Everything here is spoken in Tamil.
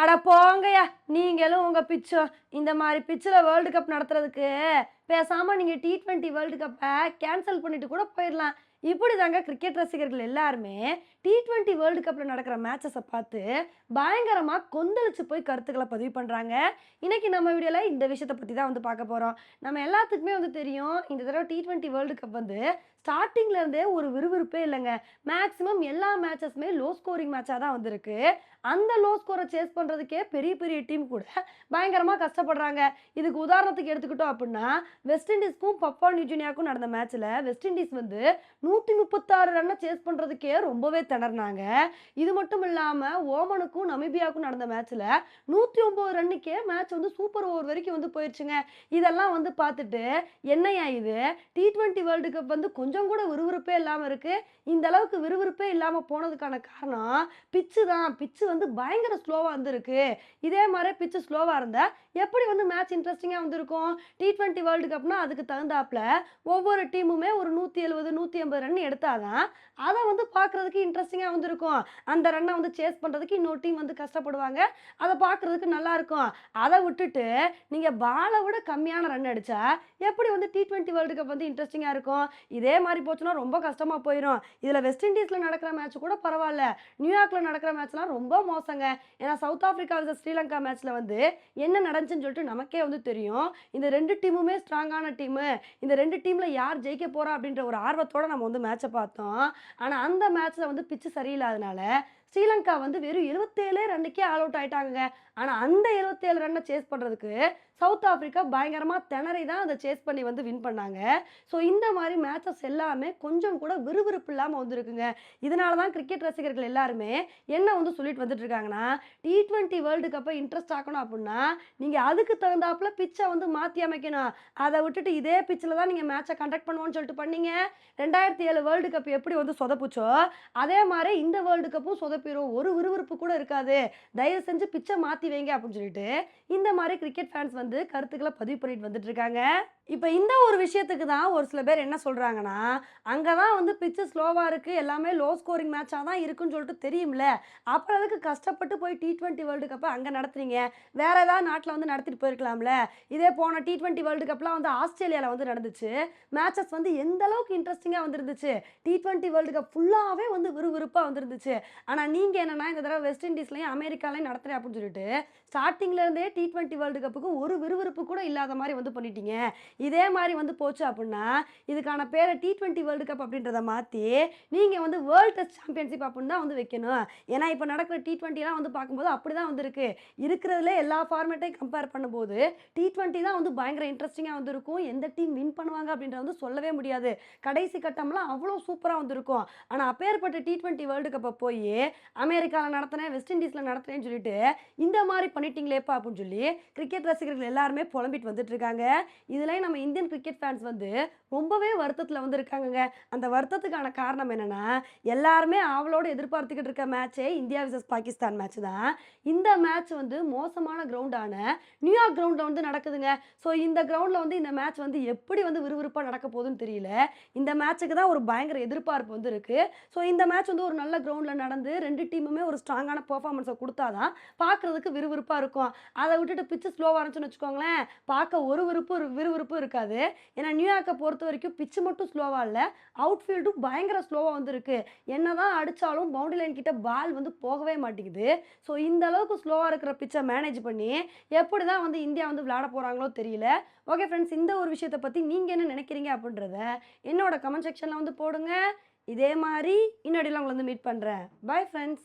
அட போங்கய்யா. நீங்களும் உங்கள் பிச்சும் இந்த மாதிரி பிச்சில் வேர்ல்டு கப் நடத்துறதுக்கு பேசாமல் நீங்கள் டி ட்வெண்ட்டி வேர்ல்டு கப்பை கேன்சல் பண்ணிட்டு கூட போயிடலாம் இப்படி தாங்க கிரிக்கெட் ரசிகர்கள் எல்லாருமே டி ட்வெண்ட்டி வேர்ல்டு கப்பில் நடக்கிற மேட்சஸை பார்த்து பயங்கரமாக கொந்தளிச்சு போய் கருத்துக்களை பதிவு பண்ணுறாங்க இன்றைக்கி நம்ம வீடியோவில் இந்த விஷயத்தை பற்றி தான் வந்து பார்க்க போகிறோம் நம்ம எல்லாத்துக்குமே வந்து தெரியும் இந்த தடவை டி ட்வெண்ட்டி வேர்ல்டு கப் வந்து ஸ்டார்டிங்லேருந்தே ஒரு விறுவிறுப்பே இல்லைங்க. மேக்ஸிமம் எல்லா மேட்சஸுமே லோ ஸ்கோரிங் மேட்சாக தான் வந்திருக்கு. அந்த லோ ஸ்கோரை சேஸ் பண்ணுறதுக்கே பெரிய பெரிய டீம் கூட பயங்கரமாக கஷ்டப்படுறாங்க. இதுக்கு உதாரணத்துக்கு எடுத்துக்கிட்டோம் அப்படின்னா வெஸ்ட் இண்டீஸ்க்கும் பப்பா நியூஜினியாவுக்கும் நடந்த மேட்ச்சில் வெஸ்ட் இண்டீஸ் வந்து நூற்றி முப்பத்தாறு ரன்னை சேஸ் பண்ணுறதுக்கே ரொம்பவே திணறினாங்க. இது மட்டும் இல்லாமல் ஓமனுக்கும் நமீபியாவுக்கும் நடந்த மேட்ச்சில் நூற்றி ஒம்பது ரன்னுக்கே மேட்ச் வந்து சூப்பர் ஓவர் வரைக்கும் வந்து போயிடுச்சுங்க இதெல்லாம் வந்து பார்த்துட்டு என்னையா இது? டி ட்வெண்ட்டி வேர்ல்டு கப் வந்து கொஞ்சம் கூட விறுவிறுப்பே இல்லாமல் இருக்கு. இந்த அளவுக்கு விறுவிறுப்பே இல்லாமல் போனதுக்கான காரணம் பிச்சு தான். பிச்சு வந்து பயங்கர ஸ்லோவாக வந்துருக்கு. இதே மாதிரி பிச்சு ஸ்லோவாக இருந்தால் எப்படி வந்து மேட்ச் இன்ட்ரெஸ்டிங்காக வந்திருக்கும்? டி ட்வெண்ட்டி வேர்ல்டு கப்னா அதுக்கு தகுந்தாப்புல ஒவ்வொரு டீமுமே ஒரு நூற்றி எழுபது நூற்றி ஐம்பது ரன் எடுத்தாதான் அதை வந்து பார்க்குறதுக்கு இன்ட்ரெஸ்டிங்காக வந்திருக்கும். அந்த ரன்னை வந்து சேஸ் பண்ணுறதுக்கு இன்னொரு டீம் வந்து கஷ்டப்படுவாங்க. அதை பார்க்குறதுக்கு நல்லா இருக்கும். அதை விட்டுட்டு நீங்கள் பாலை விட கம்மியான ரன் அடித்தா எப்படி வந்து டி ட்வெண்ட்டி வேர்ல்டு கப் வந்து இன்ட்ரெஸ்டிங்காக இருக்கும்? இதே மாதிரி போச்சுன்னா ரொம்ப கஷ்டமாக போயிடும் இதில் வெஸ்ட் இண்டீஸில் நடக்கிற மேட்ச் கூட பரவாயில்ல. நியூயார்க்கில் நடக்கிற மேட்ச்லாம் ரொம்ப மோசங்க. ஏன்னா சவுத் ஆஃப்ரிக்கா ஸ்ரீலங்கா ஸ்ரீலங்கா மேட்ச்சில் வந்து என்ன நடந்துச்சுன்னு சொல்லிட்டு நமக்கே வந்து தெரியும். இந்த ரெண்டு டீமுமே ஸ்ட்ராங்கான டீமு இந்த ரெண்டு டீமில் யார் ஜெயிக்க போகிறா அப்படின்ற ஒரு ஆர்வத்தோட நம்ம வந்து மேட்ச்சை பார்த்தோம். ஆனால் அந்த மேட்ச்சில் வந்து பிச்சு சரியில்லாதனால ஸ்ரீலங்கா வந்து வெறும் இருபத்தேழு ரன்னுக்கே ஆல் அவுட் ஆயிட்டாங்க ஆனால் அந்த இருபத்தேழு ரன்னை சேஸ் பண்ணுறதுக்கு சவுத் ஆஃப்ரிக்கா பயங்கரமாக திணறி தான் அதை சேஸ் பண்ணி வந்து வின் பண்ணாங்க. ஸோ இந்த மாதிரி மேட்சஸ் எல்லாமே கொஞ்சம் கூட விறுவிறுப்பு இல்லாமல் வந்திருக்குங்க. இதனால தான் கிரிக்கெட் ரசிகர்கள் எல்லாருமே என்ன வந்து சொல்லிட்டு வந்துட்டு இருக்காங்கன்னா டி ட்வெண்ட்டி வேர்ல்டு கப்பை இன்ட்ரெஸ்ட் ஆக்கணும் அப்படின்னா நீங்கள் அதுக்கு தகுந்தாப்புல பிச்சை வந்து மாற்றி அமைக்கணும். அதை விட்டுட்டு இதே பிச்சில் தான் நீங்கள் மேட்சை கண்டக்ட் பண்ணுவோன்னு சொல்லிட்டு பண்ணீங்க. ரெண்டாயிரத்தி ஏழு வேர்ல்டு கப் எப்படி வந்து சொதப்புச்சோ அதே மாதிரி இந்த வேர்ல்டு கப்பும் போயிடும் ஒரு விறுவிறுப்பு கூட இருக்காது. தயவு செஞ்சு பிச்சை மாற்றி வைங்க அப்படின்னு சொல்லிட்டு இந்த மாதிரி கிரிக்கெட் ஃபேன்ஸ் வந்து கருத்துக்களை பதிவு பண்ணிட்டு வந்துட்டு இருக்காங்க. இப்போ இந்த ஒரு விஷயத்துக்கு தான் ஒரு சில பேர் என்ன சொல்கிறாங்கன்னா அங்கே தான் வந்து பிச்சு ஸ்லோவாக இருக்குது எல்லாமே லோ ஸ்கோரிங் மேட்சாக தான் இருக்குன்னு சொல்லிட்டு தெரியும்ல. அப்புறம் அதுக்கு கஷ்டப்பட்டு போய் டி ட்வெண்ட்டி வேர்ல்டு கப்பை அங்கே நடத்துறீங்க? வேற ஏதாவது நாட்டில் வந்து நடத்திட்டு போயிருக்கலாம்ல. இதே போன டி ட்வெண்ட்டி வேர்ல்டு கப்லாம் வந்து ஆஸ்திரேலியாவில் வந்து நடந்துச்சு. மேட்சஸ் வந்து எந்த அளவுக்கு இன்ட்ரெஸ்டிங்காக வந்துருந்துச்சு? டி ட்வெண்ட்டி வேர்ல்டு கப் ஃபுல்லாகவே வந்து விறுவிறுப்பாக வந்துருந்துச்சு. ஆனால் நீங்கள் என்னென்னா இந்த தடவை வெஸ்ட் இண்டீஸ்லையும் அமெரிக்காலையும் நடத்துகிறேன் அப்படின்னு சொல்லிட்டு ஸ்டார்டிங்லேருந்தே டி ட்வெண்ட்டி வேர்ல்டு கப்புக்கு ஒரு விறுவிறுப்பு கூட இல்லாத மாதிரி வந்து பண்ணிட்டீங்க. இதே மாதிரி வந்து போச்சு அப்படின்னா இதுக்கான பேரை டி ட்வெண்ட்டி வேர்ல்டு கப் அப்படின்றத மாற்றி நீங்கள் வந்து வேர்ல்டு டெஸ்ட் சாம்பியன்ஷிப் அப்படின்னு தான் வந்து வைக்கணும். ஏன்னா இப்போ நடக்கிற டி ட்வெண்ட்டிலாம் வந்து பார்க்கும்போது அப்படி தான் வந்திருக்கு. இருக்கிறதுல எல்லா ஃபார்மேட்டையும் கம்பேர் பண்ணும்போது டி ட்வெண்ட்டி தான் வந்து பயங்கர இன்ட்ரெஸ்டிங்காக வந்துருக்கும். எந்த டீம் வின் பண்ணுவாங்க அப்படின்றத வந்து சொல்லவே முடியாது. கடைசி கட்டம்லாம் அவ்வளோ சூப்பராக வந்திருக்கும். ஆனால் அப்பேற்பட்ட டி ட்வெண்ட்டி வேர்ல்டு கப்பை போய் அமெரிக்காவில் நடத்தினேன் வெஸ்ட் இண்டீஸில் நடத்துனேன்னு சொல்லிட்டு இந்த மாதிரி பண்ணிட்டீங்களேப்பா அப்படின்னு சொல்லி கிரிக்கெட் ரசிகர்கள் எல்லாருமே புலம்பிட்டு வந்துட்டு இருக்காங்க. இதுலேயும் நம்ம இந்தியன் கிரிக்கெட் ஃபேன்ஸ் வந்து ரொம்பவே வருத்தத்தில் வந்து இருக்காங்கங்க அந்த வருத்தத்துக்கான காரணம் என்னென்னா எல்லாருமே ஆவலோடு எதிர்பார்த்துக்கிட்டு இருக்க மேட்சே இந்தியா விசஸ் பாகிஸ்தான் மேட்ச் தான். இந்த மேட்ச் வந்து மோசமான கிரவுண்டான நியூயார்க் கிரவுண்டில் வந்து நடக்குதுங்க. ஸோ இந்த கிரவுண்டில் வந்து இந்த மேட்ச் வந்து எப்படி வந்து விறுவிறுப்பாக நடக்க போகுதுன்னு தெரியல. இந்த மேட்ச்சுக்கு தான் ஒரு பயங்கர எதிர்பார்ப்பு வந்து இருக்குது ஸோ இந்த மேட்ச் வந்து ஒரு நல்ல கிரவுண்டில் நடந்து ரெண்டு டீமுமே ஒரு ஸ்ட்ராங்கான பர்ஃபார்மென்ஸை கொடுத்தா தான் பார்க்குறதுக்கு விறுவிறுப்பாக இருக்கும். அதை விட்டுட்டு பிச்சு ஸ்லோவாக இருந்துச்சுன்னு வச்சுக்கோங்களேன் பார்க்க ஒரு விருப்பு விறுவிறுப்பு இருக்காது. ஏன்னா நியூயார்க்கை பொறுத்த வரைக்கும் பிச்சு மட்டும் ஸ்லோவாக இல்லை அவுட்ஃபீல்டும் பயங்கர ஸ்லோவாக வந்திருக்கு. என்னதான் அடித்தாலும் பவுண்டரி லைன் கிட்ட பால் வந்து போகவே மாட்டேங்குது. ஸோ இந்த அளவுக்கு ஸ்லோவாக இருக்கிற பிச்சை மேனேஜ் பண்ணி எப்படி தான் வந்து இந்தியா வந்து விளையாட போகிறாங்களோ தெரியல. ஓகே ஃப்ரெண்ட்ஸ் இந்த ஒரு விஷயத்தை பற்றி நீங்கள் என்ன நினைக்கிறீங்க அப்படின்றத என்னோட கமெண்ட் செக்ஷனில் வந்து போடுங்க. இதே மாதிரி இன்னடியில் உங்களை வந்து மீட் பண்ணுறேன் பை ஃப்ரெண்ட்ஸ்